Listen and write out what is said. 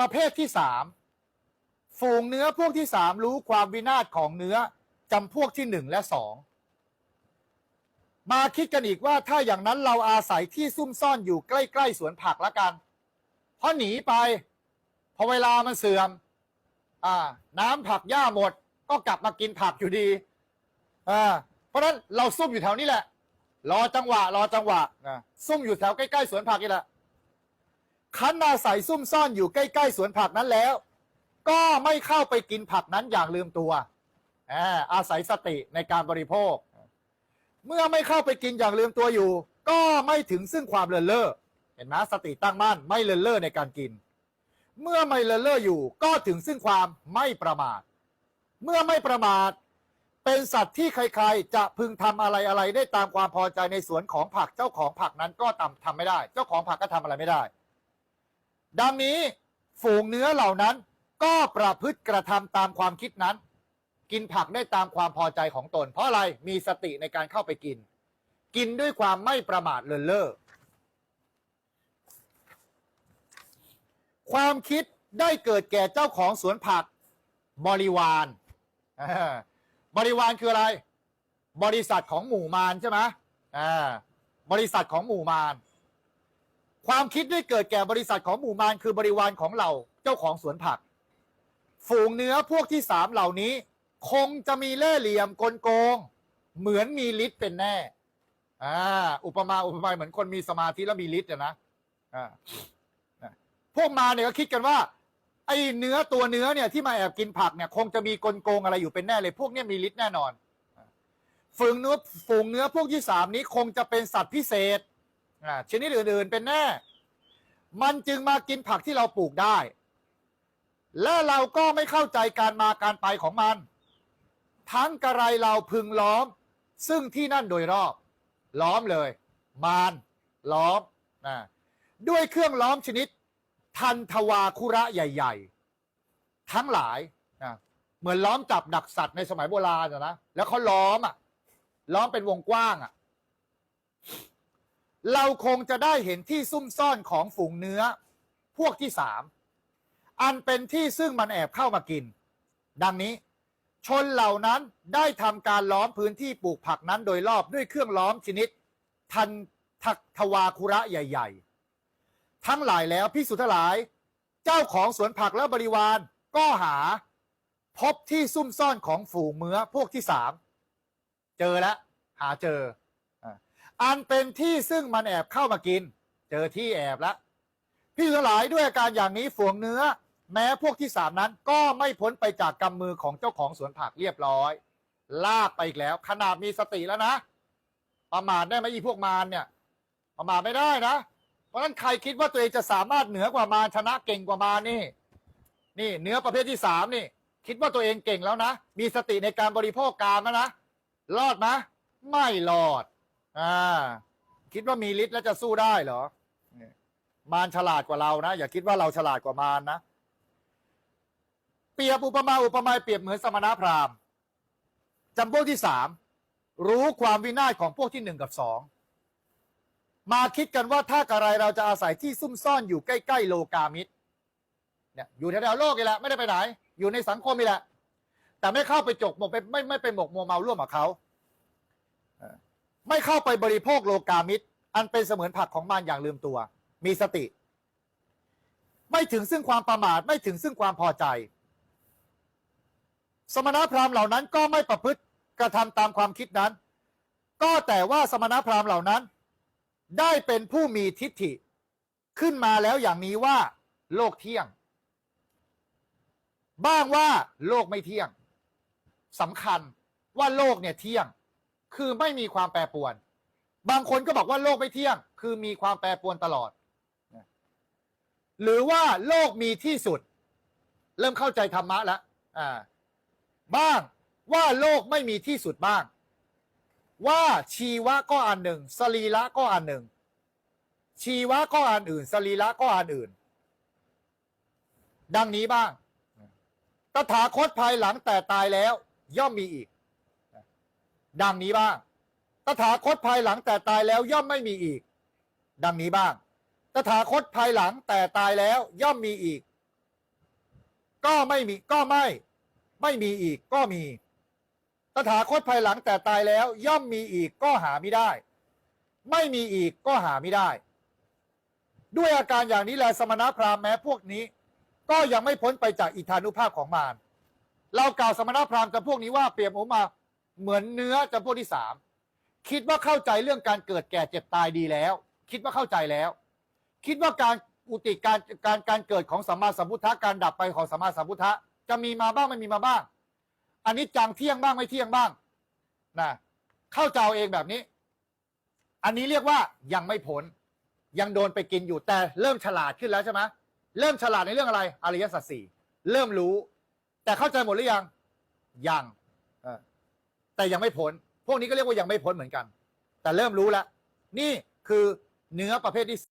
ประเภทที่สามฝูงเนื้อพวกที่สามรู้ความวินาศของเนื้อจำพวกที่หนึ่งและสองมาคิดกันอีกว่าถ้าอย่างนั้นเราอาศัยที่ซุ่มซ่อนอยู่ใกล้ๆสวนผักละกัน เพราะหนีไป พอเวลามันเสื่อม อ่า น้ำผักหญ้าหมด ก็กลับมากินผักอยู่ดีอ่าเพราะนั้นเราซุ่มอยู่แถวนี้แหละ รอจังหวะ รอจังหวะซุ่มอยู่แถวใกล้ๆสวนผักนี่แหละ คันอาศัยซุ่มซ่อนอยู่ใกล้ ๆ สวนผักนั้นแล้ว ก็ไม่เข้าไปกินผักนั้นอย่างลืมตัวอาอาศัยสติในการบริโภค เมื่อไม่เข้าไปกินอย่างลืมตัวอยู่ ก็ไม่ถึงซึ่งความเลินเล่อเห็นไหมสติตั้งมั่นไม่เลินเล่อในการกิน เมื่อไม่เลินเล่ออยู่ ก็ถึงซึ่งความไม่ประมาท เมื่อไม่ประมาท เป็นสัตว์ที่ใครๆ จะพึงทำอะไรอะไรได้ตามความพอใจในสวนของผักเจ้าของผักนั้นก็ทำทำไม่ได้ เจ้าของผักก็ทำอะไรไม่ได้ ดังนี้ฝูงเนื้อเหล่านั้น ก็ประพฤติกระทำตามความคิดนั้น กินผักได้ตามความพอใจของตน เพราะอะไรมีสติในการเข้าไปกิน กินด้วยความไม่ประมาทเลินเล่อความคิดได้เกิดแก่เจ้าของสวนผักบริวารบริวารคืออะไร บริษัทของหมู่มารใช่ไหมบริษัทของหมู่มาร ความคิดได้เกิดแก่บริษัทของหมู่มารคือบริวารของเราเจ้าของสวนผัก ฝูงเนื้อพวกที่สามเหล่านี้ คงจะมีเล่ห์เหลี่ยมกลโกง เหมือนมีฤทธิ์เป็นแน่อ่าอุปมาอุปไมยเหมือนคนมีสมาธิแล้วมีฤทธิ์นะอ่าพวกมาเนี่ยก็คิดกันว่า ไอ้เนื้อตัวเนื้อเนี่ยที่มาแอบกินผักเนี่ย คงจะมีกลโกงอะไรอยู่เป็นแน่เลย พวกเนี้มีฤทธิ์แน่นอน ฝูงเนื้อฝูงเนื้อพวกที่สามนี้คงจะเป็นสัตว์พิเศษ อ่าชนิดอื่นๆเป็นแน่ มันจึงมากินผักที่เราปลูกได้ และเราก็ไม่เข้าใจการมาการไปของมัน ทั้งกระไรเราพึงล้อม ซึ่งที่นั่นโดยรอบ ล้อมเลย มารล้อมนะด้วยเครื่องล้อมชนิด ทันทวาคุระใหญ่ ๆ ทั้งหลายนะเหมือนล้อมจับดักสัตว์ในสมัยโบราณนะแล้วเขาล้อมอะล้อมเป็นวงกว้างอะ เราคงจะได้เห็นที่ซุ่มซ่อนของฝูงเนื้อ พวกที่สาม อันเป็นที่ซึ่งมันแอบเข้ามากิน ดังนี้ ชนเหล่านั้นได้ทำการล้อมพื้นที่ปลูกผักนั้นโดยรอบด้วยเครื่องล้อมชนิด ทันทักทวาคุระใหญ่ ๆ ทั้งหลายแล้วพิสุทธหลาย เจ้าของสวนผักและบริวารก็หา พบที่ซุ่มซ่อนของฝูงเนื้อพวกที่สาม เจอแล้วหาเจอ อันเป็นที่ซึ่งมันแอบเข้ามากิน เจอที่แอบแล้วพี่ทั้งหลายด้วยอาการอย่างนี้ฝูงเนื้อ แม้พวกที่สามนั้นก็ไม่พ้นไปจากกำมือของเจ้าของสวนผักเรียบร้อย ลากไปอีกแล้ว ขนาดมีสติแล้วนะ ประมาทได้ไหมอีพวกมารเนี่ย ประมาทไม่ได้นะ เพราะนั้นใครคิดว่าตัวเองจะสามารถเหนือกว่ามารชนะเก่งกว่ามารนี่ นี่เนื้อประเภทที่สามนี่ คิดว่าตัวเองเก่งแล้วนะ มีสติในการบริโภคกามแล้วนะรอดไหมไม่รอด อ่า คิดว่ามีฤทธิ์แล้วจะสู้ได้เหรอมารฉลาดกว่าเรานะ อย่าคิดว่าเราฉลาดกว่ามารนะเปรียบอุปมาอุปไมยเปรียบเหมือนสมณพราหมณ์จำพวกที่สามรู้ความวินาศของพวกที่หนึ่งกับสองมาคิดกันว่าถ้ากระไรเราจะอาศัยที่ซุ่มซ่อนอยู่ใกล้ ๆ โลกามิตรเนี่ยอยู่แถวๆโลกนี่แหละไม่ได้ไปไหน อยู่ในสังคมนี่แหละ แต่ไม่เข้าไปจกหมกไปไม่ไม่ไปหมกมัวเมาร่วมกับเขา ไม่เข้าไปบริโภคโลกามิตร อันเป็นเสมือนผักของมันอย่างลืมตัว มีสติ ไม่ถึงซึ่งความประมาทไม่ถึงซึ่งความพอใจ สมณพราหมณ์เหล่านั้นก็ไม่ประพฤติกระทำตามความคิดนั้น ก็แต่ว่าสมณพราหมณ์เหล่านั้น ได้เป็นผู้มีทิฏฐิขึ้นมาแล้วอย่างนี้ว่า โลกเที่ยง บ้างว่าโลกไม่เที่ยงสำคัญว่าโลกเนี่ยเที่ยง คือไม่มีความแปรปรวน บางคนก็บอกว่าโลกไม่เที่ยง คือมีความแปรปรวนตลอด หรือว่าโลกมีที่สุด เริ่มเข้าใจธรรมะแล้วอ่า บ้างว่าโลกไม่มีที่สุดบ้าง ว่าชีวะก็อันหนึ่ง สรีระก็อันหนึ่ง ชีวะก็อันอื่น สรีระก็อันอื่น ดังนี้บ้าง ตถาคตภายหลังแต่ตายแล้ว ย่อมมีอีก ดังนี้บ้าง ตถาคตภายหลังแต่ตายแล้วย่อมไม่มีอีก ดังนี้บ้าง ตถาคตภายหลังแต่ตายแล้วย่อมมีอีก ก็ไม่มีก็ไม่ ไม่มีอีกก็มี ตถาคตภายหลังแต่ตายแล้วย่อมมีอีกก็หาไม่ได้ ไม่มีอีกก็หาไม่ได้ ด้วยอาการอย่างนี้แลสมณพราหมณ์แม้พวกนี้ ก็ยังไม่พ้นไปจากอิทธานุภาพของมารเรากล่าวสมณพราหมณ์กับพวกนี้ว่าเปรียบโอมา เหมือนเนื้อจำพวกที่สามคิดว่าเข้าใจเรื่องการเกิดแก่เจ็บตายดีแล้ว คิดว่าเข้าใจแล้ว คิดว่าการอุติการการการเกิดของสัมมาสัมพุทธะการดับไปของสัมมาสัมพุทธะจะมีมาบ้างไม่มีมาบ้าง อันนี้จังเที่ยงบ้างไม่เที่ยงบ้างนะเข้าใจเอาเองแบบนี้ อันนี้เรียกว่ายังไม่พ้นยังโดนไปกินอยู่แต่เริ่มฉลาดขึ้นแล้วใช่ไหมเริ่มฉลาดในเรื่องอะไรอริยสัจสี่เริ่มรู้ แต่เข้าใจหมดหรือยังยัง แต่ยังไม่พ้น พวกนี้ก็เรียกว่ายังไม่พ้นเหมือนกัน แต่เริ่มรู้แล้วนี่คือเนื้อประเภทที่